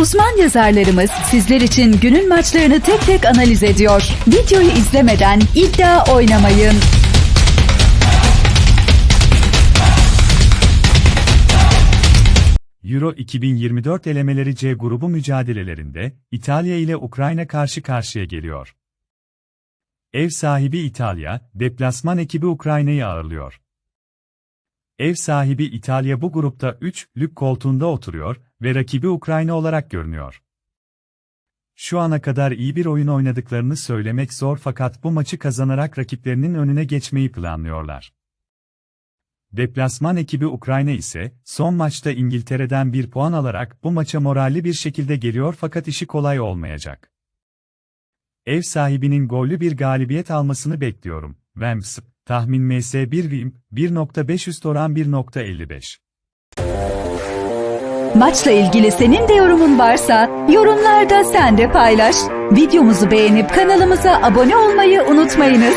Uzman yazarlarımız sizler için günün maçlarını tek tek analiz ediyor. Videoyu izlemeden iddia oynamayın. Euro 2024 elemeleri C grubu mücadelelerinde İtalya ile Ukrayna karşı karşıya geliyor. Ev sahibi İtalya, deplasman ekibi Ukrayna'yı ağırlıyor. Ev sahibi İtalya bu grupta 3'lük koltuğunda oturuyor ve rakibi Ukrayna olarak görünüyor. Şu ana kadar iyi bir oyun oynadıklarını söylemek zor fakat bu maçı kazanarak rakiplerinin önüne geçmeyi planlıyorlar. Deplasman ekibi Ukrayna ise, son maçta İngiltere'den bir puan alarak bu maça moralli bir şekilde geliyor fakat işi kolay olmayacak. Ev sahibinin gollü bir galibiyet almasını bekliyorum. Vems, tahmin MS1 Vim, 1.5 üst oran 1.55. Maçla ilgili senin de yorumun varsa yorumlarda sen de paylaş. Videomuzu beğenip kanalımıza abone olmayı unutmayınız.